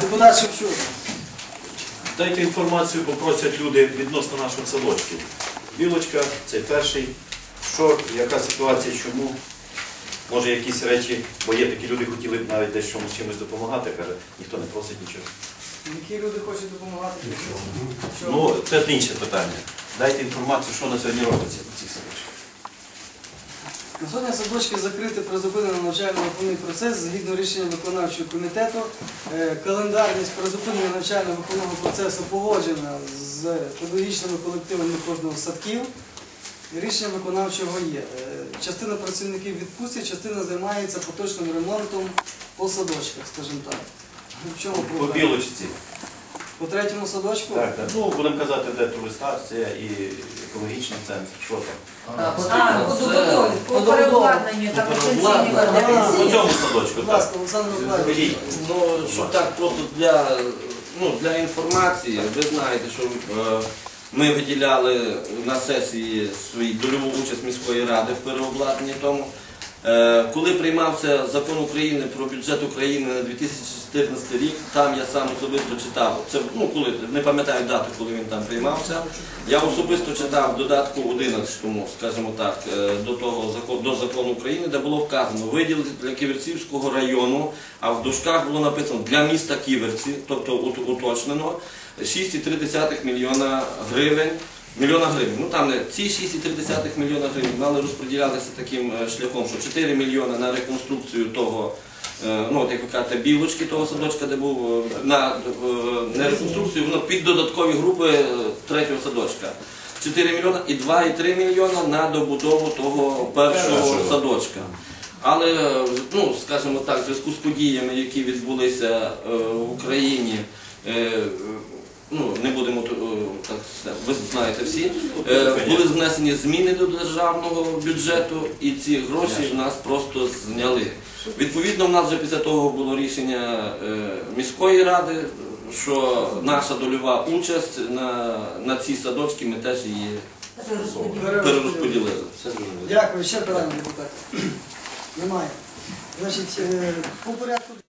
Депутат Шевчук. Дайте інформацію, бо просять люди відносно наших садочків. Білочка, цей перший. Що, яка ситуація, чому? Може якісь речі, бо є такі люди, хотіли б навіть десь чомусь чимось допомагати, каже, ніхто не просить нічого. Які люди хочуть допомагати? Ну, це інше питання. Дайте інформацію, що на сьогодні робиться на цих садочках. На сьогодні садочки закриті призупинено навчально-виховний процес згідно рішення виконавчого комітету. Е, Календарність призупинення навчально-виховного процесу погоджена з педагогічними колективами кожного садків. Рішення виконавчого є. Е, Частина працівників відпустять, частина займається поточним ремонтом по садочках, скажімо так. В чому По білочці. По третьому садочку? Так, так. Ну, будемо казати, де туристація і екологічний центр. Що там? А, по переобладнанню та пенсійні По пенсії. цьому садочку, Будь так. ласка, Олександр Миколаївич. Ну, щоб так просто для, ну, для інформації, ви знаєте, що е, ми виділяли на сесії свою дольову участь міської ради в переобладнанні тому. Е, Коли приймався закон України про бюджет України на 2014 рік, там я сам особисто читав, це ну коли не пам'ятаю дату, коли він там приймався. Я особисто читав додатку 11, скажімо так, е, до того закону до закону України, де було вказано виділити для Ківерцівського району, а в дужках було написано для міста Ківерці, тобто уточнено 6,3 мільйона гривень. Мільйона гривень. Ну там ці 6,3 мільйона гривень мали розподілятися таким е, шляхом, що 4 мільйони на реконструкцію того, е, ну от як ви кажете, білочки того садочка, де був е, на е, не реконструкцію, воно під додаткові групи е, третього садочка. 4 мільйона і 2,3 мільйона на добудову того першого садочка. Але, е, ну, скажімо так, в зв'язку з подіями, які відбулися е, в Україні, е, ну, не будемо е, так, ви знаєте всі, е, були внесені зміни до державного бюджету, і ці гроші в нас просто зняли. Відповідно, в нас вже після того було рішення е, міської ради, що наша дольова участь на, на ці садочки ми теж її перерозподілили. Дякую. Ще питання депутата. Немає. Значить, е, по порядку.